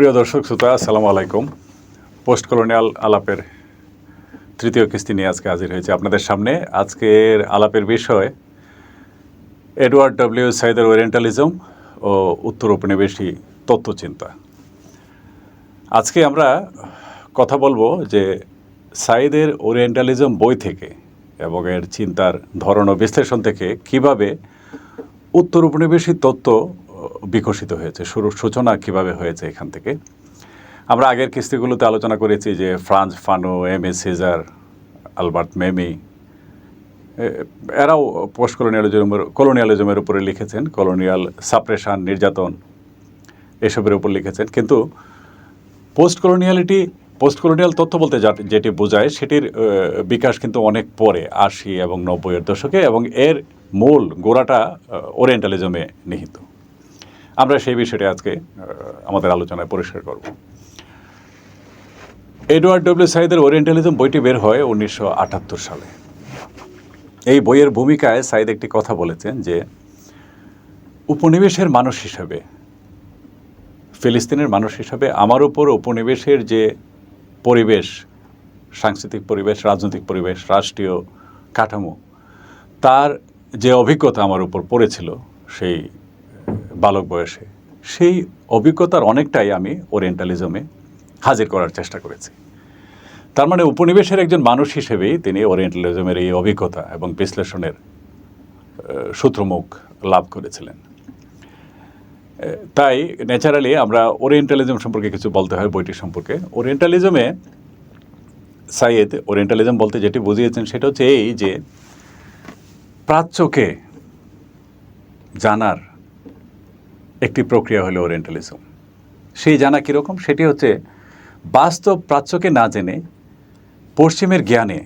প্রিয় দর্শক, শ্রোতা, আসসালামু আলাইকুম। পোস্ট কলোনিয়াল আলাপের তৃতীয় কিস্তি নিয়ে আজকে হাজির হয়েছে আপনাদের সামনে। আজকের আলাপের বিষয়, এডওয়ার্ড ডব্লিউ সাইদের ওরিয়েন্টালিজম ও উত্তর উপনিবেশী তত্ত্বচিন্তা আজকে আমরা কথা বলব যে সাইদের ওরিয়েন্টালিজম বই থেকে এবং এর চিন্তার ধরন ও বিশ্লেষণ থেকে কীভাবে উত্তর উপনিবেশী তত্ত্ব বিকশিত হয়েছে। শুরু, সূচনা কীভাবে হয়েছে এখান থেকে? আমরা আগের কিস্তিগুলোতে আলোচনা করেছি যে Frantz Fanon Aime Cesaire, Albert Memmi এরাও পোস্ট কলোনিয়ালিজমের কলোনিয়ালিজমের উপরে লিখেছেন, কলোনিয়াল সাপ্রেশন, নির্যাতন এসবের উপর লিখেছেন। কিন্তু পোস্ট কলোনিয়ালিটি পোস্ট কলোনিয়াল তথ্য বলতে যা- যেটি বোঝায়, সেটির বিকাশ কিন্তু অনেক পরে, আশি এবং নব্বইয়ের দশকে এবং এর মূল গোড়াটা ওরিয়েন্টালিজমে নিহিত। আমরা সেই বিষয়টি আজকে আমাদের আলোচনায় পরিষ্কার করব। এডওয়ার্ড ডব্লিউ সাইদের ওরিয়েন্টালিজম বইটি বের হয় উনিশশো আটাত্তর সালে। এই বইয়ের ভূমিকায় সাইদ একটি কথা বলেছেন যে, উপনিবেশের মানুষ হিসাবে, ফিলিস্তিনের মানুষ হিসাবে আমার উপর উপনিবেশের যে পরিবেশ, সাংস্কৃতিক পরিবেশ, রাজনৈতিক পরিবেশ, রাষ্ট্রীয় কাঠামো, তার যে অভিজ্ঞতা আমার উপর পড়েছিল, সেই বালক বয়সে। সেই অভিজ্ঞতার অনেকটাই আমি ওরিয়েন্টালিজমে হাজির করার চেষ্টা করেছি। তার মানে উপনিবেশের একজন মানুষ হিসেবেই তিনি ওরিয়েন্টালিজমের এই অভিজ্ঞতা এবং বিশ্লেষণের সূত্রমুখ লাভ করেছিলেন। তাই ন্যাচারালি আমরা ওরিয়েন্টালিজম সম্পর্কে কিছু বলতে হয় বইটি সম্পর্কে। ওরিয়েন্টালিজমে সাইয়েদ ওরিয়েন্টালিজম বলতে যেটি বুঝিয়েছেন সেটা হচ্ছে এই যে প্রাচ্যকে জানার একটি প্রক্রিয়া হলো ওরিয়েন্টালিজম সেই জানা কীরকম সেটি হচ্ছে বাস্তব প্রাচ্যকে না জেনে পশ্চিমের জ্ঞানে,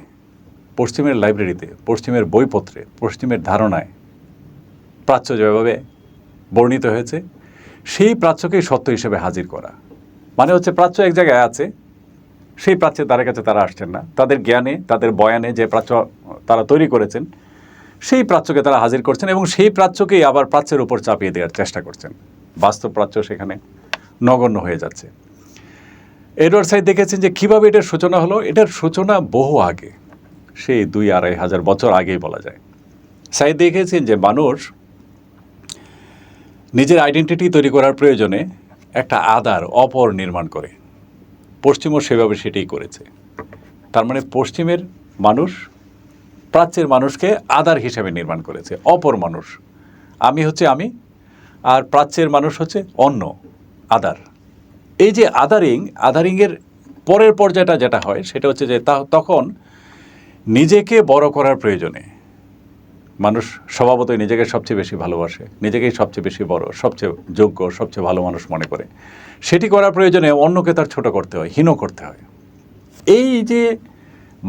পশ্চিমের লাইব্রেরিতে পশ্চিমের বইপত্রে, পশ্চিমের ধারণায় প্রাচ্য যেভাবে বর্ণিত হয়েছে, সেই প্রাচ্যকেই সত্য হিসেবে হাজির করা। মানে হচ্ছে প্রাচ্য এক জায়গায় আছে, সেই প্রাচ্যের দ্বারের কাছে তারা আসছেন না। তাদের জ্ঞানে, তাদের বয়ানে যে প্রাচ্য তারা তৈরি করেছেন সেই প্রাচ্যকে তারা হাজির করছেন এবং সেই প্রাচ্যকেই আবার প্রাচ্যের উপর চাপিয়ে দেওয়ার চেষ্টা করছেন। বাস্তব প্রাচ্য সেখানে নগণ্য হয়ে যাচ্ছে। এডওয়ার্ড সাইড দেখেছেন যে কীভাবে এটার সূচনা হলো? এটার সূচনা বহু আগে, সেই দুই আড়াই হাজার বছর আগেই বলা যায়। সাইদ দেখেছেন যে মানুষ নিজের আইডেন্টিটি তৈরি করার প্রয়োজনে একটা আদার অপর নির্মাণ করে। পশ্চিমও সেভাবে সেটাই করেছে। তার মানে পশ্চিমের মানুষ প্রাচ্যের মানুষকে আদার হিসাবে নির্মাণ করেছে, অপর মানুষ। আমি হচ্ছে আমি, আর প্রাচ্যের মানুষ হচ্ছে অন্য, আদার। এই যে আদারিং, আদারিংয়ের পরের পর্যায়টা যেটা হয়, সেটা হচ্ছে যে তা, তখন নিজেকে বড় করার প্রয়োজনে মানুষ স্বভাবতই নিজেকে সবচেয়ে বেশি ভালোবাসে, নিজেকেই সবচেয়ে বেশি বড়, সবচেয়ে যোগ্য, সবচেয়ে ভালো মানুষ মনে করে। সেটি করার প্রয়োজনে অন্যকে তার ছোট করতে হয়, হীন করতে হয়। এই যে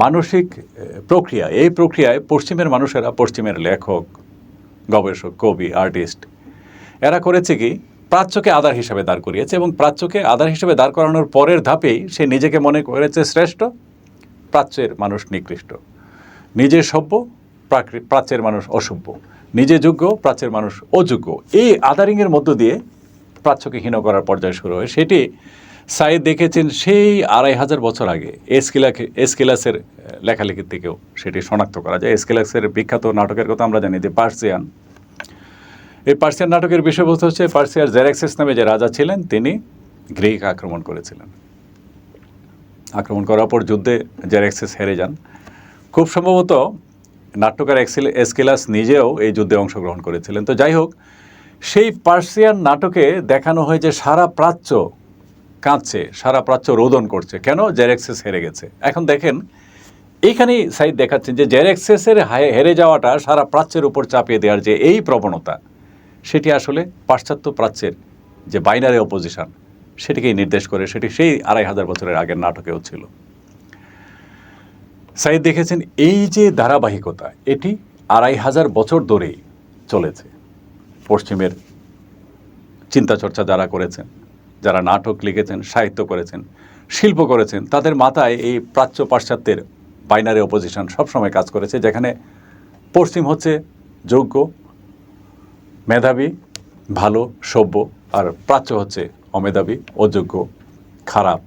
মানসিক প্রক্রিয়া। এই প্রক্রিয়ায় পশ্চিমের মানুষেরা, পশ্চিমের লেখক, গবেষক, কবি, আর্টিস্ট, এরা করেছে কি? প্রাচ্যকে আধার হিসাবে দাঁড় করিয়েছে এবং প্রাচ্যকে আধার হিসাবে দাঁড় করানোর পরের ধাপেই সে নিজেকে মনে করেছে শ্রেষ্ঠ, প্রাচ্যের মানুষ নিকৃষ্ট। নিজে সভ্য প্রাচ্যের মানুষ অসভ্য। নিজে যোগ্য, প্রাচ্যের মানুষ অযোগ্য। এই আদারিংয়ের মধ্য দিয়ে প্রাচ্যকে হীন করার পর্যায়ে শুরু হয়। সেটি সাইদ দেখেছেন সেই আড়াই হাজার বছর আগে, এসকিলাকে, এসকিলাসের লেখালেখির থেকেও সেটি শনাক্ত করা যায়। এসকিলাসের বিখ্যাত নাটকের কথা আমরা জানি যে পার্সিয়ান। এই পার্সিয়ান নাটকের বিষয়বস্তু হচ্ছে পার্সিয়ার জেরাক্সেস নামে যে রাজা ছিলেন, তিনি গ্রিক আক্রমণ করেছিলেন। আক্রমণ করার পর যুদ্ধে জেরাক্সেস হেরে যান। খুব সম্ভবত নাট্যকার এসকেলাস নিজেও এই যুদ্ধে অংশগ্রহণ করেছিলেন। তো যাই হোক, সেই পার্সিয়ান নাটকে দেখানো হয় যে সারা প্রাচ্য কাঁদছে, সারা প্রাচ্য রোদন করছে। কেন? জেরেক্সেস হেরে গেছে। এখন দেখেন, এইখানেই সাইড দেখাচ্ছেন যে জেরেক্সেসের হেরে যাওয়াটা সারা প্রাচ্যের উপর চাপিয়ে দেওয়ার যে এই প্রবণতা, সেটি আসলে পাশ্চাত্য প্রাচ্যের যে বাইনারি অপোজিশন সেটিকেই নির্দেশ করে, সেটি সেই আড়াই হাজার বছরের আগের নাটকেও ছিল। সাইদ দেখেছেন, এই যে ধারাবাহিকতা, এটি আড়াই হাজার বছর ধরেই চলেছে। পশ্চিমের চিন্তা চর্চা যারা করেছেন যারা নাটক লিখেছেন, সাহিত্য করেছেন, শিল্প করেছেন, তাদের মাথায় এই প্রাচ্য পাশ্চাত্যের বাইনারি অপোজিশন সবসময় কাজ করেছে, যেখানে পশ্চিম হচ্ছে যোগ্য, মেধাবী, ভালো, সভ্য, আর প্রাচ্য হচ্ছে অমেধাবী, অযোগ্য, খারাপ,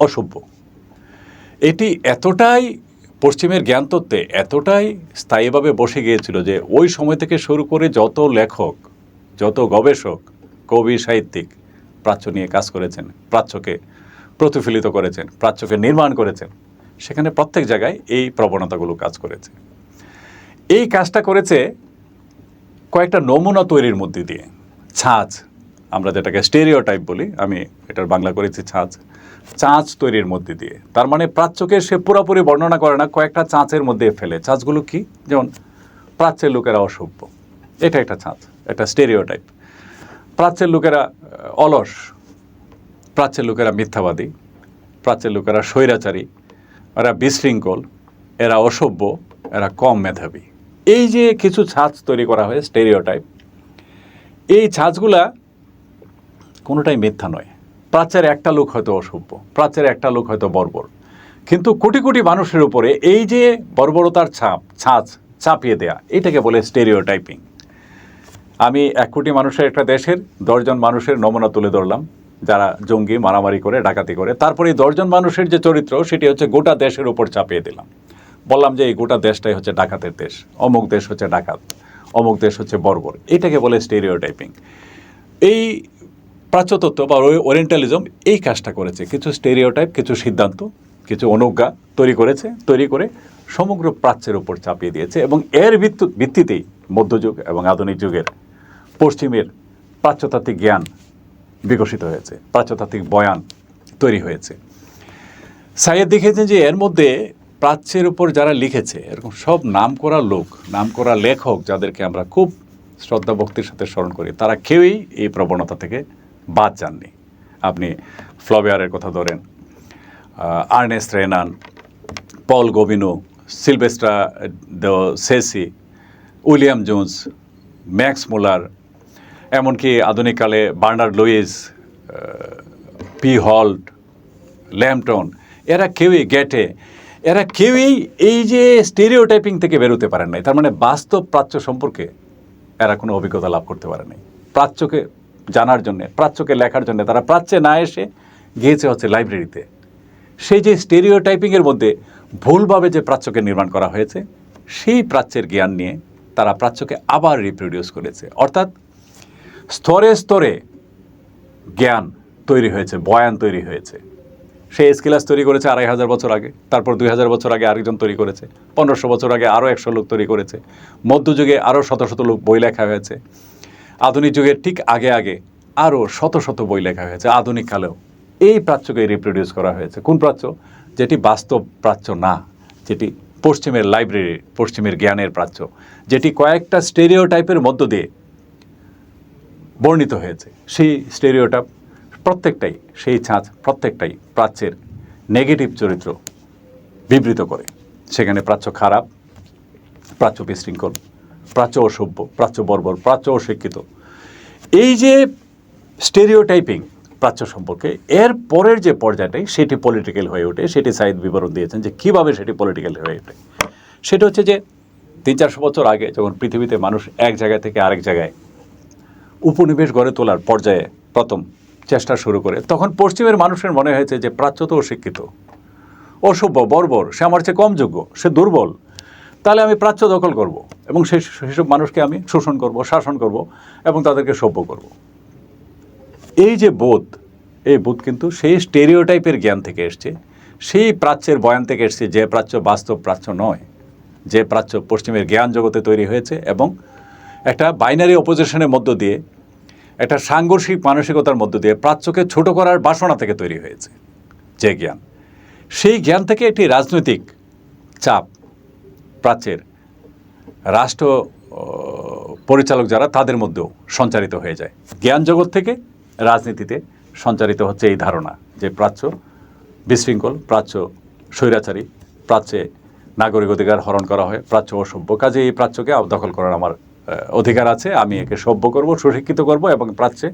অসভ্য। এটি এতটাই পশ্চিমের জ্ঞানতত্ত্বে এতটাই স্থায়ীভাবে বসে গিয়েছিল যে ওই সময় থেকে শুরু করে যত লেখক, যত গবেষক, কবি, সাহিত্যিক প্রাচ্য নিয়ে কাজ করেছেন, প্রাচ্যকে প্রতিফলিত করেছেন, প্রাচ্যকে নির্মাণ করেছেন। সেখানে প্রত্যেক জায়গায় এই প্রবণতাগুলো কাজ করেছে। এই কাজটা করেছে কয়েকটা নমুনা তৈরির মধ্যে দিয়ে। ছাঁচ, আমরা যেটাকে স্টেরিও টাইপ বলি, আমি এটার বাংলা করেছি ছাঁচ। চাঁচ তৈরির মধ্যে দিয়ে। তার মানে প্রাচ্যকে সে পুরোপুরি বর্ণনা করে না, কয়েকটা চাঁচের মধ্যে ফেলে। চাঁচগুলো কি? যেমন প্রাচ্যের লোকেরা অসভ্য। এটা একটা ছাঁচ একটা স্টেরিও টাইপ প্রাচ্যের লোকেরা অলস, প্রাচ্যের লোকেরা মিথ্যাবাদী, প্রাচ্যের লোকেরা স্বৈরাচারী, এরা বিশৃঙ্খল, এরা অসভ্য, এরা কম মেধাবী। এই যে কিছু ছাঁচ তৈরি করা হয় স্টেরিও টাইপ এই ছাঁচগুলা কোনোটাই মিথ্যা নয়। প্রাচ্যের একটা লোক হয়তো অসভ্য, প্রাচ্যের একটা লোক হয়তো বর্বর। কিন্তু কোটি কোটি মানুষের উপরে এই যে বর্বরতার ছাপ, ছাঁচ চাপিয়ে দেয়া, এটাকে বলে স্টেরিও টাইপিং আমি এক কোটি মানুষের একটা দেশের দশজন মানুষের নমুনা তুলে ধরলাম, যারা জঙ্গি মারামারি করে, ডাকাতি করে। তারপরে এই দশজন মানুষের যে চরিত্র, সেটি হচ্ছে গোটা দেশের উপর চাপিয়ে দিলাম। বললাম যে এই গোটা দেশটাই হচ্ছে ডাকাতের দেশ, অমুক দেশ হচ্ছে ডাকাত, অমুক দেশ হচ্ছে বর্বর। এটাকে বলে স্টেরিও টাইপিং এই প্রাচ্যতত্ত্ব বা ওরিয়েন্টালিজম এই কাজটা করেছে। কিছু স্টেরিওটাইপ কিছু সিদ্ধান্ত, কিছু অনুজ্ঞা তৈরি করেছে, তৈরি করে সমগ্র প্রাচ্যের উপর চাপিয়ে দিয়েছে এবং এর ভিত্ত- ভিত্তিতেই মধ্যযুগ এবং আধুনিক যুগের পশ্চিমের প্রাচ্যতাত্ত্বিক জ্ঞান বিকশিত হয়েছে প্রাচ্যতাত্ত্বিক বয়ান তৈরি হয়েছে। সাইয়েদ দেখেছেন যে এর মধ্যে প্রাচ্যের উপর যারা লিখেছে, এরকম সব নাম করা লোক নাম করা লেখক যাদেরকে আমরা খুব শ্রদ্ধা ভক্তির সাথে স্মরণ করি, তারা কেউই এই প্রবণতা থেকে বাদ যাননি। আপনি ফ্লবেয়ারের কথা ধরেন Ernest Renan, Paul Gobineau, Silvestre de Sacy, William Jones, Max Muller এমনকি আধুনিককালে Bernard Lewis P Holt, Lampton, এরা কেউই গেটে, এরা কেউই এই যে স্টেরিও টাইপিং থেকে বেরোতে পারেন নাই। তার মানে বাস্তব প্রাচ্য সম্পর্কে এরা কোনো অভিজ্ঞতা লাভ করতে পারে নাই। প্রাচ্যকে জানার জন্যে, প্রাচ্যকে লেখার জন্য, তারা প্রাচ্যে না এসে গিয়েছে হচ্ছে লাইব্রেরিতে সেই যে স্টেরিও টাইপিংয়ের মধ্যে ভুলভাবে যে প্রাচ্যকে নির্মাণ করা হয়েছে, সেই প্রাচ্যের জ্ঞান নিয়ে তারা প্রাচ্যকে আবার রিপ্রোডিউস করেছে। অর্থাৎ স্তরে স্তরে জ্ঞান তৈরি হয়েছে, বয়ান তৈরি হয়েছে। সে স্কিলাস তৈরি করেছে আড়াই হাজার বছর আগে, তারপর দুই হাজার বছর আগে আরেকজন তৈরি করেছে, পনেরোশো বছর আগে আরও একশো লোক তৈরি করেছে। মধ্যযুগে আরও শত শত লোক বই লেখা হয়েছে। আধুনিক যুগের ঠিক আগে আগে আরও শত শত বই লেখা হয়েছে, আধুনিক কালেও। এই প্রাচ্যকে রিপ্রডিউস করা হয়েছে। কোন প্রাচ্য? যেটি বাস্তব প্রাচ্য না, যেটি পশ্চিমের লাইব্রেরি পশ্চিমের জ্ঞানের প্রাচ্য। যেটি কয়েকটা স্টেরিও টাইপের মধ্য দিয়ে বর্ণিত হয়েছে। সেই স্টেরিওটাপ প্রত্যেকটাই, সেই ছাঁচ প্রত্যেকটাই প্রাচ্যের নেগেটিভ চরিত্র বিবৃত করে। সেখানে প্রাচ্য খারাপ, প্রাচ্য বিশৃঙ্খল, প্রাচ্য অসভ্য, প্রাচ্য বর্বর, প্রাচ্য অশিক্ষিত। এই যে স্টেরিওটাইপিং প্রাচ্য সম্পর্কে, এর পরের যে পর্যায়টাই সেটি পলিটিক্যাল হয়ে ওঠে। সেটি সাইদ বিবরণ দিয়েছেন যে কীভাবে সেটি পলিটিক্যাল হয়ে ওঠে। সেটা হচ্ছে যে তিন চারশো বছর আগে যখন পৃথিবীতে মানুষ এক জায়গা থেকে আরেক জায়গায় উপনিবেশ গড়ে তোলার পর্যায়ে প্রথম চেষ্টা শুরু করে, তখন পশ্চিমের মানুষের মনে হয়েছে যে প্রাচ্য তো অশিক্ষিত অসভ্য, বর্বর, সে আমার চেয়ে কম যোগ্য, সে দুর্বল। তাহলে আমি প্রাচ্য দখল করব এবং সেই সেসব মানুষকে আমি শোষণ করব, শাসন করব এবং তাদেরকে সভ্য করব। এই যে বোধ, এই বোধ কিন্তু সেই স্টেরিওটাইপের জ্ঞান থেকে এসছে, সেই প্রাচ্যের বয়ান থেকে এসছে যে প্রাচ্য বাস্তব প্রাচ্য নয়, যে প্রাচ্য পশ্চিমের জ্ঞান জগতে তৈরি হয়েছে এবং একটা বাইনারি অপোজিশনের মধ্য দিয়ে, একটা সাংঘর্ষিক মানসিকতার মধ্য দিয়ে প্রাচ্যকে ছোট করার বাসনা থেকে তৈরি হয়েছে যে জ্ঞান। সেই জ্ঞান থেকে একটি রাজনৈতিক চাপ প্রাচ্যের রাষ্ট্র পরিচালক যারা তাদের মধ্যেও সঞ্চারিত হয়ে যায়। জ্ঞান জগৎ থেকে রাজনীতিতে সঞ্চারিত হচ্ছে এই ধারণা যে প্রাচ্য বিশৃঙ্খল, প্রাচ্য স্বৈরাচারী, প্রাচ্যে নাগরিক অধিকার হরণ করা হয়, প্রাচ্য অসভ্য। কাজে এই প্রাচ্যকে দখল করার আমার অধিকার আছে, আমি একে সভ্য করব, সুশিক্ষিত করব এবং প্রাচ্যে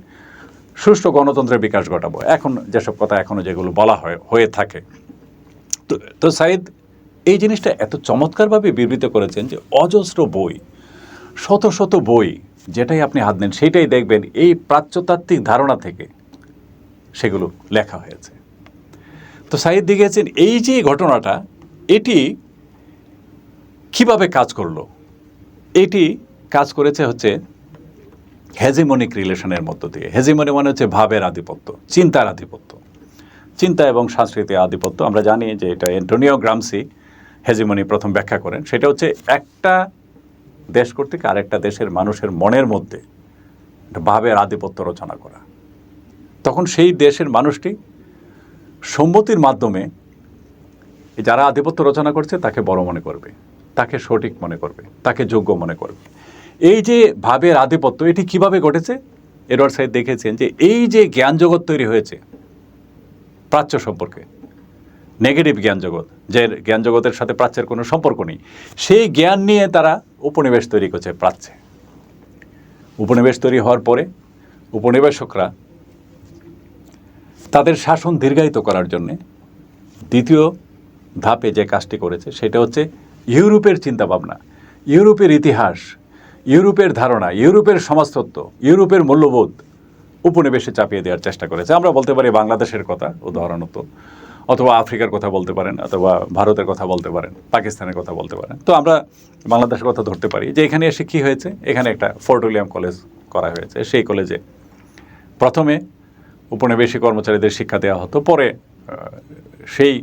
সুষ্ঠু গণতন্ত্রের বিকাশ ঘটাবো। এখন যেসব কথা এখনও যেগুলো বলা হয়, হয়ে থাকে। তো তো সাইদ, এই জিনিসটা এত চমৎকারভাবে বিবৃত করেছেন যে অজস্র বই, শত শত বই যেটাই আপনি হাত নেন সেটাই দেখবেন এই প্রাচ্যতাত্ত্বিক ধারণা থেকে সেগুলো লেখা হয়েছে। তো সাইদ দেখেছেন এই যে ঘটনাটা, এটি কীভাবে কাজ করল? এটি কাজ করেছে হচ্ছে হেজিমনিক রিলেশনের মধ্য দিয়ে। হেজিমনি মানে হচ্ছে ভাবের আধিপত্য, চিন্তার আধিপত্য। চিন্তা এবং সাংস্কৃতিক আধিপত্য, আমরা জানি যে এটা অ্যান্টোনিও গ্রামসি হেজিমনি প্রথম ব্যাখ্যা করেন। সেটা হচ্ছে একটা দেশ কর্তৃক আরেকটা দেশের মানুষের মনের মধ্যে ভাবের আধিপত্য রচনা করা। তখন সেই দেশের মানুষটি সম্মতির মাধ্যমে যারা আধিপত্য রচনা করছে তাকে বড় মনে করবে, তাকে সঠিক মনে করবে, তাকে যোগ্য মনে করবে। এই যে ভাবের আধিপত্য, এটি কীভাবে ঘটেছে? এডওয়ার্ড সাইড দেখেছেন যে এই যে জ্ঞান জগৎ তৈরি হয়েছে, প্রাচ্য সম্পর্কে নেগেটিভ জ্ঞান জগৎ, যে জ্ঞান জগতের সাথে প্রাচ্যের কোনো সম্পর্ক নেই, সেই জ্ঞান নিয়ে তারা উপনিবেশ তৈরি করছে প্রাচ্যে। উপনিবেশ তৈরি হওয়ার পরে উপনিবেশকরা তাদের শাসন দীর্ঘায়িত করার জন্যে দ্বিতীয় ধাপে যে কাজটি করেছে, সেটা হচ্ছে ইউরোপের চিন্তাভাবনা, ইউরোপের ইতিহাস ইউরোপের ধারণা, ইউরোপের সমাজতত্ত্ব, ইউরোপের মূল্যবোধ উপনিবেশে চাপিয়ে দেওয়ার চেষ্টা করেছে। আমরা বলতে পারি বাংলাদেশের কথা, উদাহরণত, অথবা আফ্রিকার কথা বলতে পারেন, অথবা ভারতের কথা বলতে পারেন, পাকিস্তানের কথা বলতে পারেন। তো আমরা বাংলাদেশের কথা ধরতে পারি যে এখানে এসে কী হয়েছে? এখানে একটা ফোর্ট উইলিয়াম কলেজ করা হয়েছে। সেই কলেজে প্রথমে উপনিবেশিক কর্মচারীদের শিক্ষা দেওয়া হতো। পরে সেই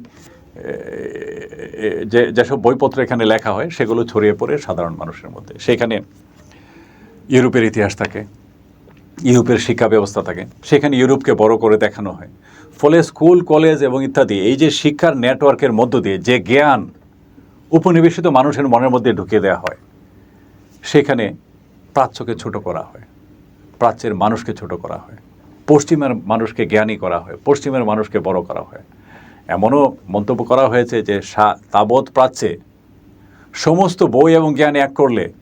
যে, যেসব বইপত্র এখানে লেখা হয়, সেগুলো ছড়িয়ে পড়ে সাধারণ মানুষের মধ্যে। সেখানে ইউরোপের ইতিহাস থাকে, ইউরোপের শিক্ষা ব্যবস্থা থাকে, সেখানে ইউরোপকে বড় করে দেখানো হয়। ফলে স্কুল, কলেজ এবং ইত্যাদি এই যে শিক্ষার নেটওয়ার্কের মধ্য দিয়ে যে জ্ঞান উপনিবেশিত মানুষের মনের মধ্যে ঢুকিয়ে দেওয়া হয়, সেখানে প্রাচ্যকে ছোট করা হয়, প্রাচ্যের মানুষকে ছোট করা হয়, পশ্চিমের মানুষকে জ্ঞানী করা হয়, পশ্চিমের মানুষকে বড় করা হয়। এমনও মন্তব্য করা হয়েছে যে সা- তাবৎ প্রাচ্যে সমস্ত বই এবং জ্ঞান এক করলে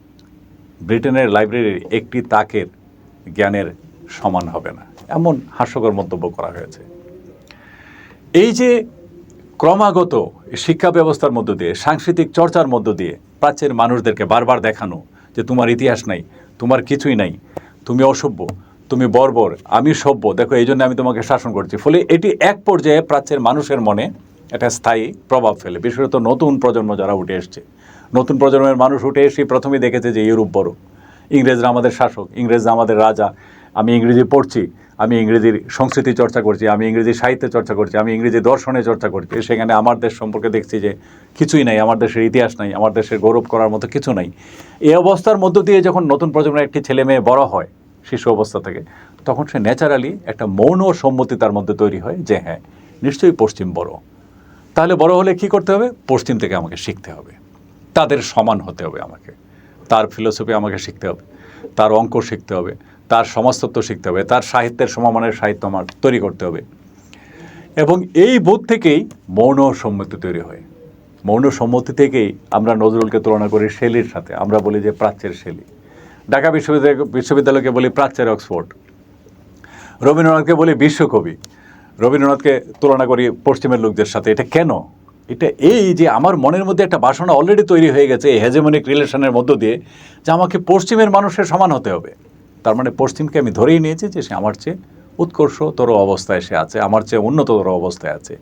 ব্রিটেনের লাইব্রেরির একটি তাকের জ্ঞানের সমান হবে না। এমন হাস্যকর মন্তব্য করা হয়েছে। এই যে ক্রমাগত শিক্ষা ব্যবস্থার মধ্য দিয়ে, সাংস্কৃতিক চর্চার মধ্য দিয়ে প্রাচ্যের মানুষদেরকে বারবার দেখানো যে তোমার ইতিহাস নাই, তোমার কিছুই নাই, তুমি অসভ্য, তুমি বর্বর, আমি সভ্য, দেখো এই জন্য আমি তোমাকে শাসন করছি। ফলে এটি এক পর্যায়ে প্রাচ্যের মানুষের মনে একটা স্থায়ী প্রভাব ফেলে। বিশেষত নতুন প্রজন্ম যারা উঠে এসছে নতুন প্রজন্মের মানুষ উঠে এসে প্রথমেই দেখেছে যে ইউরোপ বড়। ইংরেজরা আমাদের শাসক, ইংরেজরা আমাদের রাজা। আমি ইংরেজি পড়ছি, আমি ইংরেজির সংস্কৃতি চর্চা করছি, আমি ইংরেজি সাহিত্য চর্চা করছি, আমি ইংরেজি দর্শনে চর্চা করছি। সেখানে আমার দেশ সম্পর্কে দেখছি যে কিছুই নাই, আমার দেশের ইতিহাস নাই, আমার দেশের গৌরব করার মতো কিছু নাই। এই অবস্থার মধ্য দিয়ে যখন নতুন প্রজন্মের একটি ছেলে মেয়ে বড় হয়, শিশু অবস্থা থেকে, তখন সে ন্যাচারালি একটা মৌন সম্মতি তার মধ্যে তৈরি হয় যে হ্যাঁ নিশ্চয়ই পশ্চিম বড়। তাহলে বড় হলে কি করতে হবে? পশ্চিম থেকে আমাকে শিখতে হবে। তাদের সমান হতে হবে আমাকে। তার ফিলোসফি আমাকে শিখতে হবে, তার অঙ্ক শিখতে হবে, তার সমাজতত্ত্ব শিখতে হবে, তার সাহিত্যের সমমানের সাহিত্য আমার তৈরি করতে হবে। এবং এই বোধ থেকেই মৌন সম্মতি তৈরি হয়। মৌন সম্মতি থেকেই আমরা নজরুলকে তুলনা করি শেলির সাথে। আমরা বলি যে প্রাচ্যের শেলি। ঢাকা বিশ্ববিদ্যালয়, বিশ্ববিদ্যালয়কে বলি প্রাচ্যের অক্সফোর্ড। রবীন্দ্রনাথকে বলি বিশ্বকবি। রবীন্দ্রনাথকে তুলনা করি পশ্চিমের লোকদের সাথে। এটা কেন? এটা এই যে আমার মনের মধ্যে একটা বাসনা অলরেডি তৈরি হয়ে গেছে এই হেজেমনিক রিলেশনের মধ্য দিয়ে যে আমাকে পশ্চিমের মানুষের সমান হতে হবে। তার মানে পশ্চিমকে আমি ধরেই নিয়েছি যে সে আমার চেয়ে উৎকর্ষতর অবস্থায় সে আছে, আমার চেয়ে উন্নততর অবস্থায় আছে।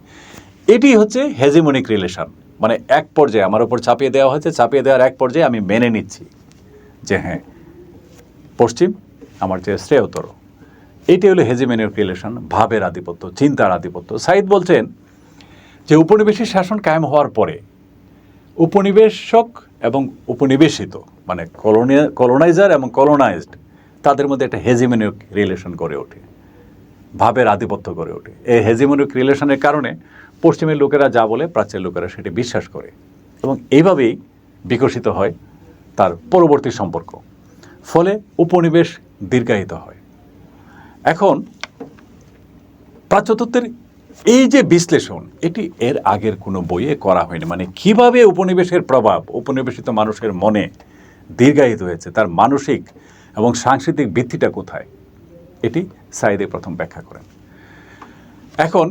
এটি হচ্ছে হেজিমনিক রিলেশন মানে এক পর্যায়ে আমার ওপর চাপিয়ে দেওয়া হয়েছে, চাপিয়ে দেওয়ার এক পর্যায়ে আমি মেনে নিচ্ছি যে হ্যাঁ পশ্চিম আমার চেয়ে শ্রেয়তর। এটি হলো হেজিমেনিক রিলেশন ভাবের আধিপত্য, চিন্তার আধিপত্য। সাইদ বলছেন যে উপনিবেশিক শাসন কায়েম হওয়ার পরে উপনিবেশক এবং উপনিবেশিত মানে কলোনিয়া কলোনাইজার এবং কলোনাইজড তাদের মধ্যে একটা হেজিমেনিক রিলেশন গড়ে ওঠে, ভাবের আধিপত্য গড়ে ওঠে। এই হেজিমনিক রিলেশনের কারণে পশ্চিমের লোকেরা যা বলে, প্রাচ্যের লোকেরা সেটি বিশ্বাস করে এবং এইভাবেই বিকশিত হয় তার পরবর্তী সম্পর্ক। ফলে উপনিবেশ দীর্ঘায়িত হয়। এখন প্রাচ্যতত্ত্বের এই যে বিশ্লেষণ, এটি এর আগের কোনো বইয়ে করা হয়নি। মানে কীভাবে উপনিবেশের প্রভাব, উপনিবেশিত মানুষের মনে দীর্ঘায়িত হয়েছে, তার মানসিক এবং সাংস্কৃতিক ভিত্তিটা কোথায়? এটি সাইদে প্রথম ব্যাখ্যা করেন। এখন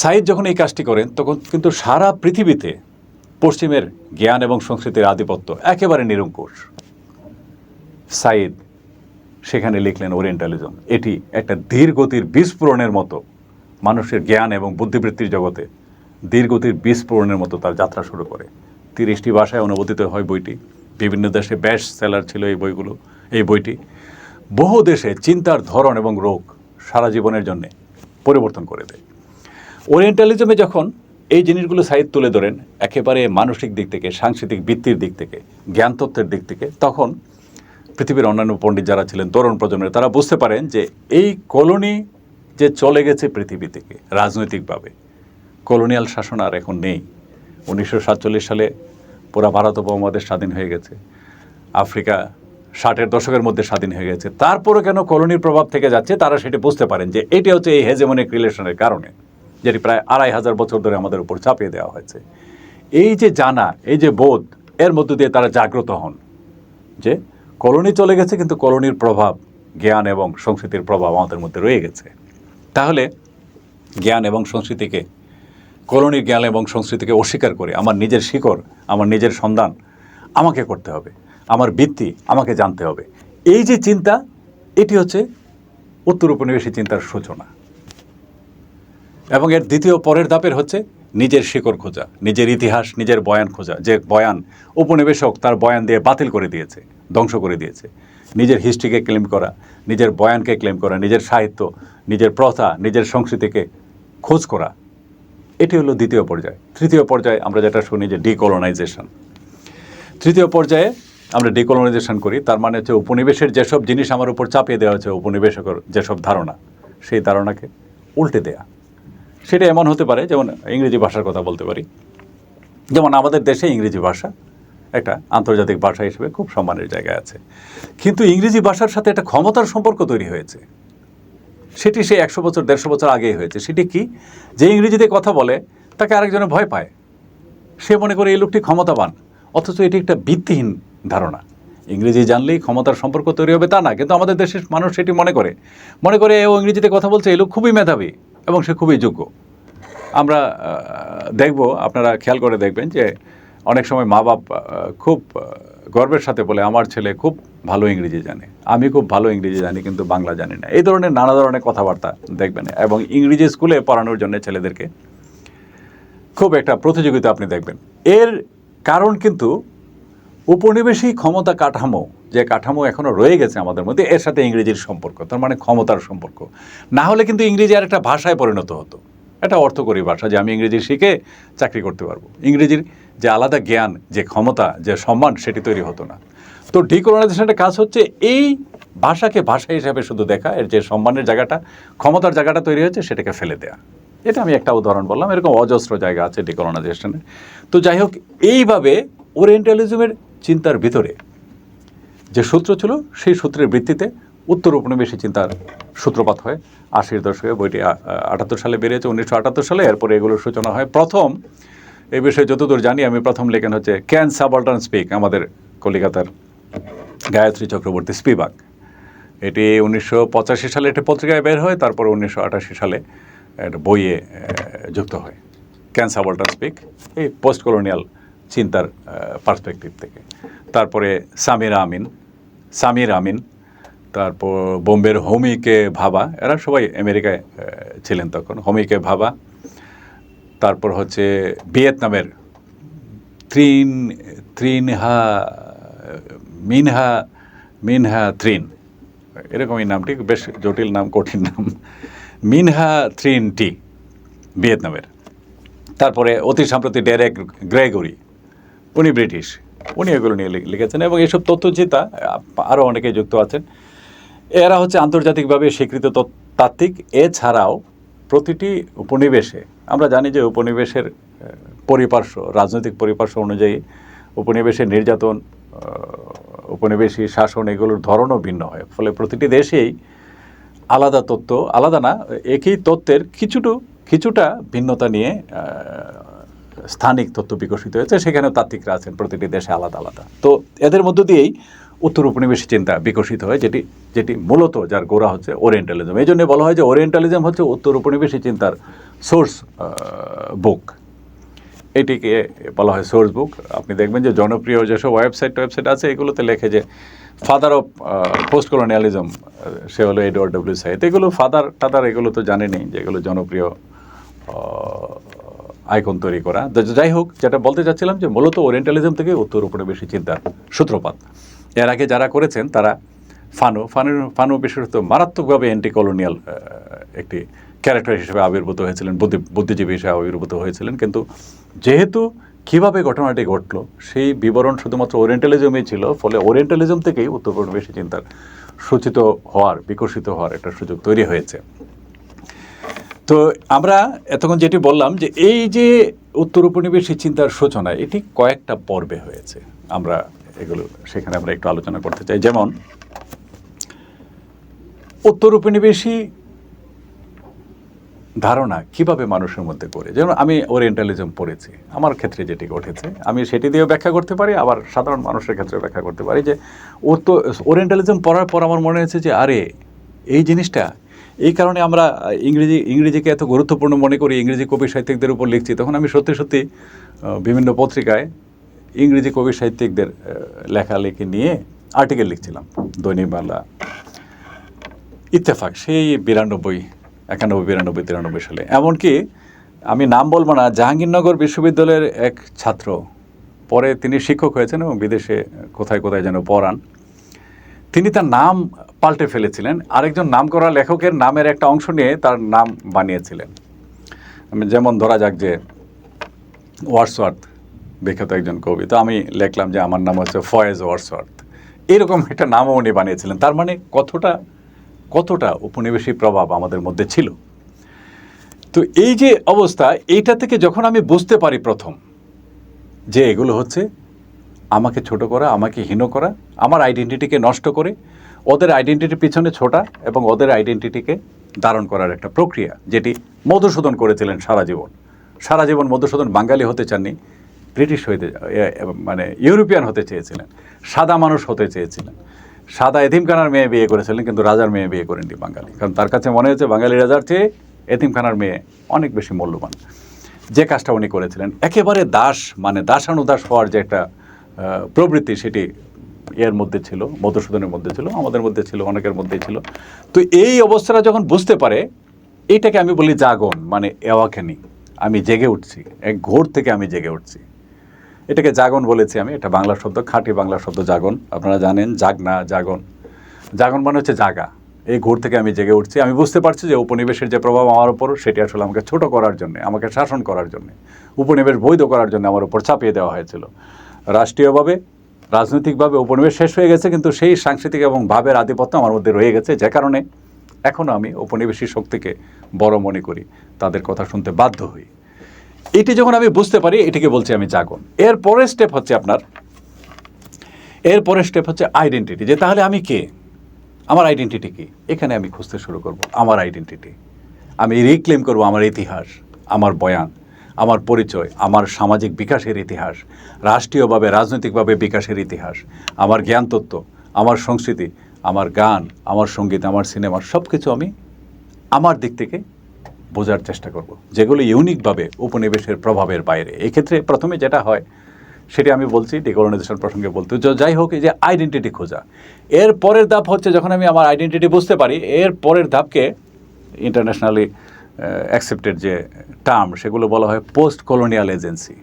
সাইদ যখন এই কাজটি করেন, তখন কিন্তু সারা পৃথিবীতে পশ্চিমের জ্ঞান এবং সংস্কৃতির আধিপত্য একেবারে নিরঙ্কুশ। সাইদ সেখানে লিখলেন ওরিয়েন্টালিজম। এটি একটা ধীর গতির বিস্ফোরণের মতো মানুষের জ্ঞান এবং বুদ্ধিবৃত্তির জগতে ধীরগতির বিস্ফোরণের মতো তার যাত্রা শুরু করে। তিরিশটি ভাষায় অনুবাদিত হয় বইটি। বিভিন্ন দেশে ব্যাস সেলার ছিল এই বইগুলো, এই বইটি। বহু দেশে চিন্তার ধরন এবং রোগ সারা জীবনের জন্যে পরিবর্তন করে দেয়। ওরিয়েন্টালিজমে যখন এই জিনিসগুলো সাইড তুলে ধরেন, একেবারে মানসিক দিক থেকে, সাংস্কৃতিক বৃত্তির দিক থেকে জ্ঞানতত্ত্বের দিক থেকে, তখন পৃথিবীর অন্যান্য পণ্ডিত যারা ছিলেন, তরুণ প্রজন্মের, তারা বুঝতে পারেন যে এই কলোনি যে চলে গেছে পৃথিবী থেকে রাজনৈতিকভাবে। কলোনিয়াল শাসন আর এখন নেই। উনিশশো সাতচল্লিশ সালে পুরা ভারত উপমহাদেশ স্বাধীন হয়ে গেছে। আফ্রিকা ষাটের দশকের মধ্যে স্বাধীন হয়ে গেছে। তারপরে কেন কলোনির প্রভাব থেকে যাচ্ছে তারা সেটা বুঝতে পারেন যে এটি হচ্ছে এই হেজেমনিক রিলেশনের কারণে, যেটি প্রায় আড়াই হাজার বছর ধরে আমাদের উপর চাপিয়ে দেওয়া হয়েছে। এই যে জানা, এই যে বোধ, এর মধ্য দিয়ে তারা জাগ্রত হন যে কলোনি চলে গেছে কিন্তু কলোনির প্রভাব, জ্ঞান এবং সংস্কৃতির প্রভাব আমাদের মধ্যে রয়ে গেছে। তাহলে জ্ঞান এবং সংস্কৃতিকে কলোনির জ্ঞান এবং সংস্কৃতিকে অস্বীকার করে আমার নিজের শিকড়, আমার নিজের সন্ধান আমাকে করতে হবে, আমার বৃত্তি আমাকে জানতে হবে। এই যে চিন্তা, এটি হচ্ছে উত্তর উপনিবেশী চিন্তার সূচনা। এবং এর দ্বিতীয় পরের ধাপের হচ্ছে নিজের শিকড় খোঁজা, নিজের ইতিহাস, নিজের বয়ান খোঁজা। যে বয়ান উপনিবেশক তার বয়ান দিয়ে বাতিল করে দিয়েছে, ধ্বংস করে দিয়েছে। নিজের হিস্ট্রিকে ক্লেম করা, নিজের বয়ানকে ক্লেম করা, নিজের সাহিত্য, নিজের প্রথা, নিজের সংস্কৃতিকে খোঁজ করা, এটি হলো দ্বিতীয় পর্যায়। তৃতীয় পর্যায়ে আমরা যেটা শুনি যে ডিকলোনাইজেশন তৃতীয় পর্যায়ে আমরা ডিকলোনাইজেশন করি, তার মানে হচ্ছে উপনিবেশের যেসব জিনিস আমার উপর চাপিয়ে দেওয়া হচ্ছে উপনিবেশকের যেসব ধারণা, সেই ধারণাকে উল্টে দেয়া। সেটা এমন হতে পারে, যেমন ইংরেজি ভাষার কথা বলতে পারি। যেমন আমাদের দেশে ইংরেজি ভাষা একটা আন্তর্জাতিক ভাষা হিসেবে খুব সম্মানের জায়গায় আছে। কিন্তু ইংরেজি ভাষার সাথে একটা ক্ষমতার সম্পর্ক তৈরি হয়েছে। সেটি সে একশো বছর, দেড়শো বছর আগেই হয়েছে। সেটি কি? যে ইংরেজিতে কথা বলে, তাকে আরেকজনে ভয় পায়। সে মনে করে এই লোকটি ক্ষমতাবান, অথচ এটি একটা ভিত্তিহীন ধারণা। ইংরেজি জানলেই ক্ষমতার সম্পর্ক তৈরি হবে তা না, কিন্তু আমাদের দেশের মানুষ সেটি মনে করে। মনে করে, ও ইংরেজিতে কথা বলছে, এই লোক খুবই মেধাবী এবং সে খুবই যোগ্য। আমরা দেখব, আপনারা খেয়াল করে দেখবেন যে অনেক সময় মা বাপ খুব গর্বের সাথে বলে, আমার ছেলে খুব ভালো ইংরেজি জানে। আমি খুব ভালো ইংরেজি জানি, কিন্তু বাংলা জানি না। এই ধরনের নানা ধরনের কথাবার্তা দেখবেন। এবং ইংরেজি স্কুলে পড়ানোর জন্য ছেলেদেরকে খুব একটা প্রতিযোগিতা আপনি দেখবেন। এর কারণ কিন্তু উপনিবেশী ক্ষমতা কাঠামো, যে কাঠামো এখনও রয়ে গেছে আমাদের মধ্যে, এর সাথে ইংরেজির সম্পর্ক, তার মানে ক্ষমতার সম্পর্ক। না হলে কিন্তু ইংরেজি আর একটা ভাষায় পরিণত হতো। এটা অর্থকরী ভাষা যে আমি ইংরেজি শিখে চাকরি করতে পারব। ইংরেজির যে আলাদা জ্ঞান, যে ক্ষমতা, যে সম্মান সেটি তৈরি হতো না। তো ডিকোলাইজেশনের কাজ হচ্ছে এই ভাষাকে ভাষা হিসাবে শুধু দেখা, এর যে সম্মানের জায়গাটা, ক্ষমতার জায়গাটা তৈরি হয়েছে সেটাকে ফেলে দেয়া। এটা আমি একটা উদাহরণ বললাম, এরকম অজস্র জায়গা আছে ডিকোলোনাইজেশনে তো যাই হোক, এইভাবে ওরিয়েন্টালিজমের চিন্তার ভিতরে যে সূত্র ছিল, সেই সূত্রের ভিত্তিতে উত্তর উপনিবেশী চিন্তার সূত্রপাত হয়। আশির দশকে বইটি আটাত্তর সালে বেরিয়েছে, উনিশশো আটাত্তর সালে, এরপরে এগুলোর সূচনা হয়। প্রথম এই বিষয়ে যতদূর জানি, আমি প্রথম লেখেন হচ্ছে ক্যান সাবল্টান স্পিক আমাদের কলিকাতার গায়ত্রী চক্রবর্তী স্পিবাক। এটি উনিশশো পঁচাশি সালে একটি পত্রিকায় বের হয়, তারপর উনিশশো আটাশি সালে একটা বইয়ে যুক্ত হয়। ক্যান সাবল্টান স্পিক এই পোস্ট কলোনিয়াল চিন্তার পার্সপেক্টিভ থেকে। তারপরে সামির আমিন সামির আমিন, তারপর বোম্বের হোমিকে ভাবা এরা সবাই আমেরিকায় ছিলেন তখন। হোমিকে ভাবা তারপর হচ্ছে ভিয়েতনামের ত্রিন, ত্রিনহা, মিনহা মিনহা ত্রিন। এরকম এই নামটি, বেশ জটিল নাম, কঠিন নাম। মিনহা থ্রিন টি, ভিয়েতনামের। তারপরে অতি সম্প্রতি ডেরেক গ্রেগরি, উনি ব্রিটিশ। উনি এগুলো নিয়ে লিখেছেন এবং এইসব তথ্যচিন্তা আরও অনেকে যুক্ত আছেন। এরা হচ্ছে আন্তর্জাতিকভাবে স্বীকৃত তত- তাত্ত্বিক। এছাড়াও প্রতিটি উপনিবেশে আমরা জানি যে উপনিবেশের পরিপার্শ্ব, রাজনৈতিক পরিপার্শ্ব অনুযায়ী উপনিবেশের নির্যাতন উপনিবেশী শাসন এগুলোর ধরনও ভিন্ন হয়। ফলে প্রতিটি দেশেই আলাদা তত্ত্ব, আলাদা না, একই তত্ত্বের কিছুটু, কিছুটা ভিন্নতা নিয়ে স্থানিক তত্ত্ব বিকশিত হয়েছে। সেখানেও তাত্ত্বিকরা আছেন, প্রতিটি দেশে আলাদা আলাদা। তো এদের মধ্য দিয়েই উত্তর উপনিবেশী চিন্তা বিকশিত হয়, যেটি যেটি মূলত যার গোড়া হচ্ছে ওরিয়েন্টালিজম। এই জন্য বলা হয় যে ওরিয়েন্টালিজম হচ্ছে উত্তর উপনিবেশী চিন্তার সোর্স বুক। এটিকে বলা হয় সোর্স বুক। আপনি দেখবেন যে জনপ্রিয় যেসব ওয়েবসাইট ওয়েবসাইট আছে, এগুলোতে লেখে যে ফাদার অফ পোস্ট কলোনিয়ালিজম সে হলো এডওয়ার্ড ডব্লিউ সাইদ। এগুলো ফাদার, টাদার এগুলো তো জানেনি যে এগুলো জনপ্রিয় আইকন তৈরি করা। যাই হোক, যেটা বলতে চাচ্ছিলাম যে মূলত ওরিয়েন্টালিজম থেকে উত্তর উপরে বেশি চিন্তার সূত্রপাত। এর আগে যারা করেছেন, তারা ফানো ফানো ফানো বিশেষত মারাত্মকভাবে অ্যান্টি কলোনিয়াল একটি ক্যারেক্টার হিসেবে আবির্ভূত হয়েছিলেন, বুদ্ধি, বুদ্ধিজীবী হিসেবে আবির্ভূত হয়েছিলেন। কিন্তু যেহেতু কীভাবে ঘটনাটি ঘটলো, সেই বিবরণ শুধুমাত্র ওরিয়েন্টালিজমই ছিল, ফলে ওরিয়েন্টালিজম থেকেই উত্তর বেশি চিন্তার সূচিত হওয়ার, বিকশিত হওয়ার একটা সুযোগ তৈরি হয়েছে। তো আমরা এতক্ষণ যেটি বললাম যে, এই যে উত্তর উপনিবেশী চিন্তার সূচনা, এটি কয়েকটা পর্বে হয়েছে। আমরা এগুলো সেখানে আমরা একটু আলোচনা করতে চাই। যেমন উত্তর উপনিবেশী ধারণা কীভাবে মানুষের মধ্যে করে যেমন, আমি ওরিয়েন্টালিজম পড়েছি, আমার ক্ষেত্রে যেটি ঘটেছে, আমি সেটি দিয়েও ব্যাখ্যা করতে পারি, আবার সাধারণ মানুষের ক্ষেত্রে ব্যাখ্যা করতে পারি যে উত্তর ওরিয়েন্টালিজম পড়ার পর আমার মনে হয়েছে যে, আরে, এই জিনিসটা, এই কারণে আমরা ইংরেজি, ইংরেজিকে এত গুরুত্বপূর্ণ মনে করি, ইংরেজি কবি সাহিত্যিকদের উপর লিখছি, তখন আমি সত্যি সত্যি বিভিন্ন পত্রিকায় ইংরেজি কবি সাহিত্যিকদের লেখালেখি নিয়ে আর্টিকেল লিখছিলাম, দৈনিক বাংলা। ইত্তেফাক, সেই বিরানব্বই, একানব্বই, বিরানব্বই, তিরানব্বই সালে। এমনকি আমি নাম বলব না, জাহাঙ্গীরনগর বিশ্ববিদ্যালয়ের এক ছাত্র, পরে তিনি শিক্ষক হয়েছেন এবং বিদেশে কোথায় কোথায় যেন পড়ান, তিনি তার নাম পাল্টে ফেলেছিলেন। আরেকজন নাম করা লেখকের নামের একটা অংশ নিয়ে তার নাম বানিয়েছিলেন। যেমন ধরা যাক যে ওয়ার্সওয়ার্থ বিখ্যাত একজন কবি। তো আমি লিখলাম যে আমার নাম হচ্ছে ফয়েজ ওয়ার্সওয়ার্থ। এরকম একটা নামও উনি বানিয়েছিলেন। তার মানে কতটা কতটা উপনিবেশী প্রভাব আমাদের মধ্যে ছিল। তো এই যে অবস্থা, এইটা থেকে যখন আমি বুঝতে পারি প্রথম যে এগুলো হচ্ছে আমাকে ছোট করা, আমাকে হীন করা, আমার আইডেন্টিটিকে নষ্ট করে, ওদের আইডেন্টিটির পিছনে ছোটা এবং ওদের আইডেন্টিটিকে ধারণ করার একটা প্রক্রিয়া, যেটি মধুসূদন করেছিলেন সারা জীবন। সারা জীবন মধুসূদন বাঙালি হতে চাননি। ব্রিটিশ হইতে মানে ইউরোপিয়ান হতে চেয়েছিলেন, সাদা মানুষ হতে চেয়েছিলেন। সাদা এতিমখানার মেয়ে বিয়ে করেছিলেন, কিন্তু রাজার মেয়ে বিয়ে করেননি বাঙালি। কারণ তার কাছে মনে হচ্ছে বাঙালি রাজার চেয়ে এতিমখানার মেয়ে অনেক বেশি মূল্যবান। যে কাজটা উনি করেছিলেন, একেবারে দাস মানে দাসানুদাস হওয়ার যে একটা প্রবৃত্তি সেটি এর মধ্যে ছিল, মধুসূদনের মধ্যে ছিল, আমাদের মধ্যে ছিল, অনেকের মধ্যে ছিল। তো এই অবস্থাটা যখন বুঝতে পারে এইটাকে আমি বলি জাগন মানে এওয়াখানি। আমি জেগে উঠছি, এক ঘোর থেকে আমি জেগে উঠছি। এটাকে জাগন বলেছি আমি, এটা বাংলা শব্দ, খাঁটি বাংলা শব্দ জাগন। আপনারা জানেন, জাগনা, জাগন। জাগন মানে হচ্ছে জাগা। এই ঘোর থেকে আমি জেগে উঠছি। আমি বুঝতে পারছি যে উপনিবেশের যে প্রভাব আমার উপর, সেটি আসলে আমাকে ছোট করার জন্য, আমাকে শাসন করার জন্য, উপনিবেশ বৈধ করার জন্য আমার উপর চাপিয়ে দেওয়া হয়েছিল। রাষ্ট্রীয়ভাবে, রাজনৈতিকভাবে উপনিবেশ শেষ হয়ে গেছে, কিন্তু সেই সাংস্কৃতিক এবং ভাবের আধিপত্য আমার মধ্যে রয়ে গেছে, যে কারণে এখনও আমি উপনিবেশী শক্তিকে বড় মনে করি। তাদের কথা শুনতে বাধ্য হই। এটি যখন আমি বুঝতে পারি, এটিকে বলছি আমি জাগন এর পরের স্টেপ হচ্ছে আপনার, এর পরের স্টেপ হচ্ছে আইডেন্টিটি যে তাহলে আমি কে? আমার আইডেন্টিটি কি? এখানে আমি খুঁজতে শুরু করব, আমার আইডেন্টিটি আমি রিক্লেম করব আমার ইতিহাস, আমার বয়ান, আমার পরিচয়, আমার সামাজিক বিকাশের ইতিহাস, রাষ্ট্রীয়ভাবে, রাজনৈতিকভাবে বিকাশের ইতিহাস, আমার জ্ঞান তত্ত্ব আমার সংস্কৃতি, আমার গান, আমার সংগীত, আমার সিনেমা সব কিছু আমি আমার দিক থেকে বোঝার চেষ্টা করব। যেগুলো ইউনিকভাবে উপনিবেশের প্রভাবের বাইরে। এক্ষেত্রে প্রথমে যেটা হয়, সেটি আমি বলছি ডিকলোনাইজেশন প্রসঙ্গে বলতে। যাই হোক যে আইডেন্টিটি খোঁজা। এর পরের ধাপ হচ্ছে যখন আমি আমার আইডেন্টিটি বুঝতে পারি, এর পরের ধাপকে ইন্টারন্যাশনালি অ্যাকসেপ্টেড যে টার্ম সেগুলো বলা হয় পোস্ট কলোনিয়াল এজেন্সি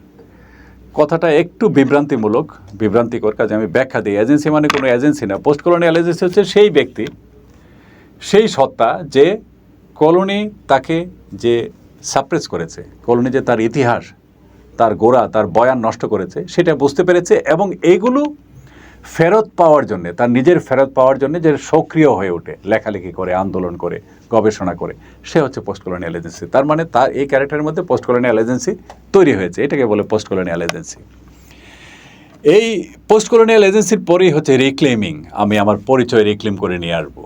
কথাটা একটু বিভ্রান্তিমূলক, বিভ্রান্তিকর কাজে আমি ব্যাখ্যা দিই। এজেন্সি মানে কোনো এজেন্সি না। পোস্ট কলোনিয়াল এজেন্সি হচ্ছে সেই ব্যক্তি, সেই সত্তা যে কলোনি তাকে যে সাপ্রেস করেছে কলোনি যে তার ইতিহাস, তার গোড়া, তার বয়ান নষ্ট করেছে, সেটা বুঝতে পেরেছে এবং এইগুলো ফেরত পাওয়ার জন্যে, তার নিজের ফেরত পাওয়ার জন্য যে সক্রিয় হয়ে ওঠে, লেখালেখি করে, আন্দোলন করে, গবেষণা করে, সে হচ্ছে পোস্ট কলোনিয়াল এজেন্সি তার মানে তার এই ক্যারেক্টারের মধ্যে পোস্ট কলোনিয়াল এজেন্সি তৈরি হয়েছে, এটাকে বলে পোস্ট কলোনিয়াল এজেন্সি এই পোস্ট কলোনিয়াল এজেন্সির পরেই হচ্ছে রিক্লেমিং আমি আমার পরিচয় রিক্লেম করে নিয়ে আসব।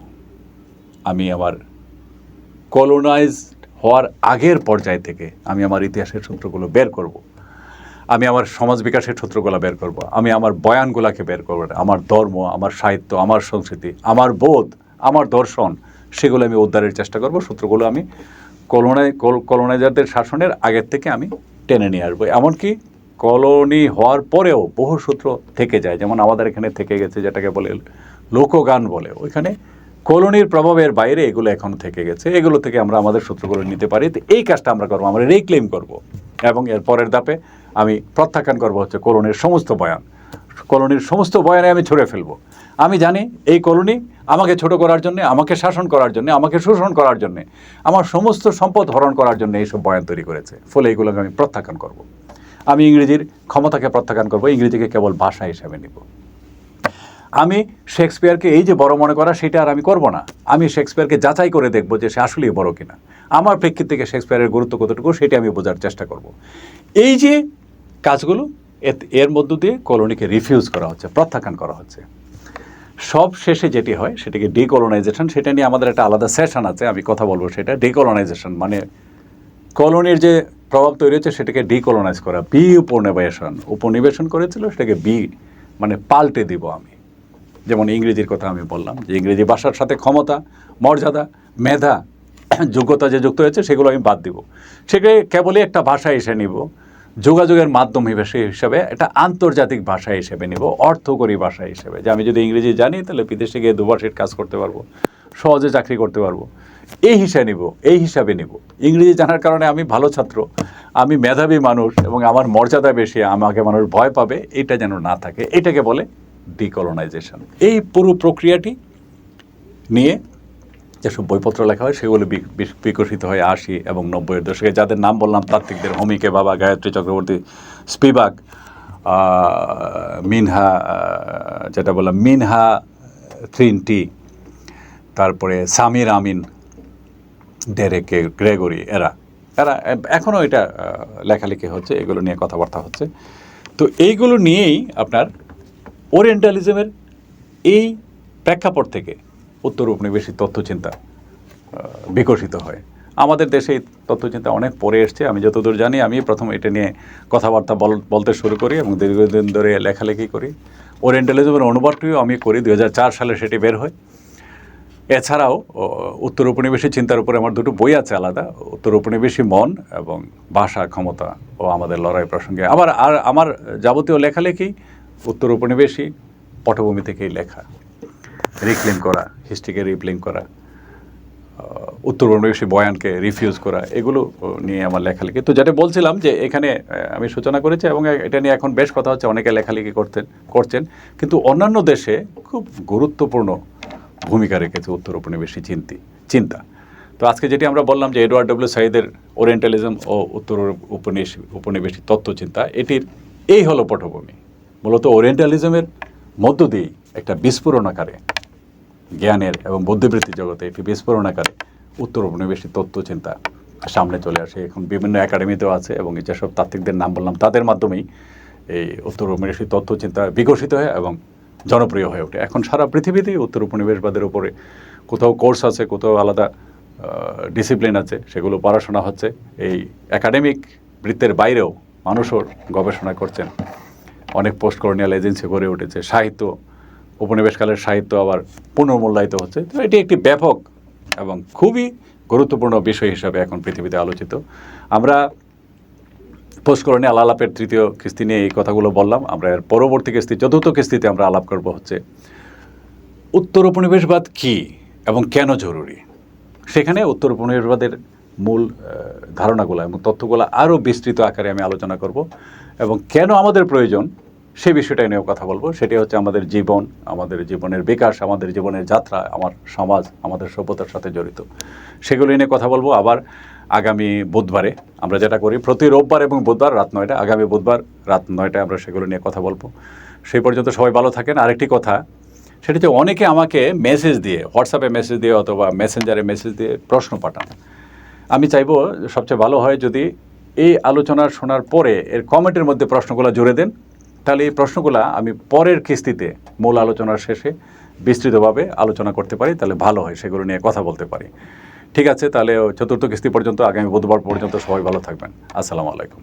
আমি আমার কলোনাইজ হওয়ার আগের পর্যায় থেকে আমি আমার ইতিহাসের সূত্রগুলো বের করব। আমি আমার সমাজ বিকাশের সূত্রগুলো বের করব। আমি আমার বয়ানগুলোকে বের করব। আমার ধর্ম, আমার সাহিত্য, আমার সংস্কৃতি, আমার বোধ, আমার দর্শন, সেগুলো আমি উদ্ধারের চেষ্টা করব। সূত্রগুলো আমি কলোনাই কলোনাইজারদের শাসনের আগের থেকে আমি টেনে নিয়ে আসব। এমনকি কলোনি হওয়ার পরেও বহু সূত্র থেকে যায়। যেমন আমাদের এখানে থেকে গেছে যেটাকে বলে লোকগান বলে। ওইখানে কলোনির প্রভাবের বাইরে এগুলো এখন থেকে গেছে। এগুলো থেকে আমরা আমাদের সূত্রগুলো নিতে পারি। তো এই কাজটা আমরা করব, আমরা রিক্লেম করব। এবং এর পরের ধাপে আমি প্রত্যাখ্যান করব হচ্ছে কলোনির সমস্ত বয়ান। কলোনির সমস্ত বয়ানে আমি ছুঁড়ে ফেলব। আমি জানি এই কলোনি আমাকে ছোট করার জন্য, আমাকে শাসন করার জন্য, আমাকে শোষণ করার জন্য, আমার সমস্ত সম্পদ হরণ করার জন্য এইসব বয়ান তৈরি করেছে। ফলে এগুলোকে আমি প্রত্যাখ্যান করব। আমি ইংরেজির ক্ষমতাকে প্রত্যাখ্যান করব, ইংরেজিকে কেবল ভাষা হিসাবে নিব। আমি শেক্সপিয়ারকে এই যে বড় মনে করা, সেটা আর আমি করব না। আমি শেক্সপিয়ারকে যাচাই করে দেখব যে সে আসলেই বড় কিনা। আমার প্রেক্ষিত থেকে শেক্সপিয়ারের গুরুত্ব কতটুকু, সেটা আমি বোঝার চেষ্টা করব। এই যে কাজগুলো, এর মধ্য দিয়ে কলোনিকে রিফিউজ করা হচ্ছে, প্রত্যাখ্যান করা হচ্ছে। সব শেষে যেটি হয়, সেটাকে ডিকলোনাইজেশন সেটা নিয়ে আমাদের একটা আলাদা সেশন আছে, আমি কথা বলব সেটা। ডিকলোনাইজেশন মানে কলোনির যে প্রভাব তৈরি হচ্ছে, সেটাকে ডিকলোনাইজ করা। বি উপনিবেশন উপনিবেশন করেছিল, সেটাকে বি মানে পাল্টে দিব আমি। যেমন ইংরেজির কথা আমি বললাম, যে ইংরেজি ভাষার সাথে ক্ষমতা, মর্যাদা, মেধা, যোগ্যতা যে যুক্ত হয়েছে, সেগুলো আমি বাদ দিব। সেটাকে কেবলই একটা ভাষা এসে নিব, যোগাযোগের মাধ্যম হিসেবে একটা আন্তর্জাতিক ভাষা হিসেবে নিব, অর্থকরী ভাষা হিসেবে। যে আমি যদি ইংরেজি জানি, তাহলে বিদেশে গিয়ে দুভাষির কাজ করতে পারব, সহজে চাকরি করতে পারব। এই হিসাবে নিব, এই হিসাবে নিব। ইংরেজি জানার কারণে আমি ভালো ছাত্র, আমি মেধাবী মানুষ এবং আমার মর্যাদা বেশি, আমাকে মানুষ ভয় পাবে, এটা যেন না থাকে। এটাকে বলে ডিকলোনাইজেশন এই পুরো প্রক্রিয়াটি নিয়ে যেসব বইপত্র লেখা হয়, সেগুলো বিকশিত হয় আশি এবং নব্বইয়ের দশকে। যাদের নাম বললাম, তাত্ত্বিকদের হোমিকে বাবা, গায়ত্রী চক্রবর্তী, স্পিবাক মিনহা যেটা বললাম, মিনহা থ্রিনটি, তারপরে সামির আমিন, ডেরেকে, গ্রেগরি, এরা। এরা এখনও এটা লেখালেখি হচ্ছে, এগুলো নিয়ে কথাবার্তা হচ্ছে। তো এইগুলো নিয়েই আপনার ওরিয়েন্টালিজমের এই প্রেক্ষাপট থেকে উত্তর উপনিবেশিক তথ্যচিন্তা বিকশিত হয়। আমাদের দেশে এই তথ্যচিন্তা অনেক পরে এসছে। আমি যতদূর জানি, আমি প্রথম এটা নিয়ে কথাবার্তা বল- বলতে শুরু করি এবং দীর্ঘদিন ধরে লেখালেখি করি। ওরিয়েন্টালিজমের অনুবাদটিও আমি করি দু হাজার চার সালে সেটি বের হয়। এছাড়াও উত্তর উপনিবেশী চিন্তার উপরে আমার দুটো বই আছে আলাদা উত্তর উপনিবেশী মন এবং ভাষা ক্ষমতা ও আমাদের লড়াই প্রসঙ্গে। আবার আর আমার যাবতীয় লেখালেখি উত্তর উপনিবেশী পটভূমি থেকেই লেখা রিক্লেম করা হিস্ট্রিকে রিপ্লেম করা উত্তর উপনিবেশী বয়ানকে রিফিউজ করা, এগুলো নিয়ে আমার লেখালেখি। তো যেটা বলছিলাম যে এখানে আমি সূচনা করেছি এবং এটা নিয়ে এখন বেশ কথা হচ্ছে, অনেকে লেখালেখি করতেন, করছেন। কিন্তু অন্যান্য দেশে খুব গুরুত্বপূর্ণ ভূমিকা রেখেছে উত্তর উপনিবেশী চিন্তি, চিন্তা। তো আজকে যেটি আমরা বললাম যে এডওয়ার্ড ডব্লিউ সাইদের ওরিয়েন্টালিজম ও উত্তর উপনিবেশী উপনিবেশী তত্ত্বচিন্তা, এটির, এই হলো পটভূমি। ওরিয়েন্টালিজমের মধ্য দিয়েই একটা বিস্ফোরণ আকারে, জ্ঞানের এবং বুদ্ধিবৃত্তি জগতে একটি বিস্ফোরণ আকারে উত্তর উপনিবেশী তত্ত্বচিন্তা সামনে চলে আসে। এখন বিভিন্ন একাডেমিতেও আছে এবং যেসব তাত্ত্বিকদের নাম বললাম, তাদের মাধ্যমেই এই উত্তর উপনিবেশী তত্ত্বচিন্তা বিকশিত হয় এবং জনপ্রিয় হয়ে ওঠে। এখন সারা পৃথিবীতেই উত্তর উপনিবেশবাদের উপরে কোথাও কোর্স আছে, কোথাও আলাদা ডিসিপ্লিন আছে, সেগুলো পড়াশোনা হচ্ছে। এই একাডেমিক বৃত্তের বাইরেও মানুষও গবেষণা করছেন। অনেক পোস্ট কলোনিয়াল এজেন্সি গড়ে উঠেছে। সাহিত্য, উপনিবেশকালের সাহিত্য আবার পুনর্মূল্যায়িত হচ্ছে। তো এটি একটি ব্যাপক এবং খুবই গুরুত্বপূর্ণ বিষয় হিসাবে এখন পৃথিবীতে আলোচিত। আমরা পোস্ট কলোনিয়াল আলাপের তৃতীয় কিস্তি নিয়ে এই কথাগুলো বললাম। আমরা এর পরবর্তী কিস্তি, চতুর্থ কিস্তিতে আমরা আলাপ করব হচ্ছে, উত্তর উপনিবেশবাদ কী এবং কেন জরুরি? সেখানে উত্তর উপনিবেশবাদের মূল ধারণাগুলো এবং তথ্যগুলো আরও বিস্তৃত আকারে আমি আলোচনা করব। এবং কেন আমাদের প্রয়োজন? সেই বিষয়টা নিয়েও কথা বলব। সেটি হচ্ছে আমাদের জীবন, আমাদের জীবনের বিকাশ, আমাদের জীবনের যাত্রা, আমার সমাজ, আমাদের সভ্যতার সাথে জড়িত। সেগুলো নিয়ে কথা বলব। আবার আগামী বুধবারে আমরা যেটা করি, প্রতি রোববার এবং বুধবার রাত নয়টা, আগামী বুধবার রাত নয়টায় আমরা সেগুলো নিয়ে কথা বলব। সেই পর্যন্ত সবাই ভালো থাকেন। আরেকটি কথা, সেটা হচ্ছে অনেকে আমাকে মেসেজ দিয়ে হোয়াটসঅ্যাপে মেসেজ দিয়ে অথবা মেসেঞ্জারে মেসেজ দিয়ে প্রশ্ন পাঠান। আমি চাইব সবচেয়ে ভালো হয় যদি এই আলোচনা শোনার পরে এর কমেন্টের মধ্যে প্রশ্নগুলো জুড়ে দেন। তাহলে এই প্রশ্নগুলো আমি পরের কিস্তিতে মূল আলোচনার শেষে বিস্তৃতভাবে আলোচনা করতে পারি, তাহলে ভালো হয়, সেগুলো নিয়ে কথা বলতে পারি। ঠিক আছে, তাহলে চতুর্থ কিস্তি পর্যন্ত, আগামী বুধবার পর্যন্ত সবাই ভালো থাকবেন। আসসালামু আলাইকুম।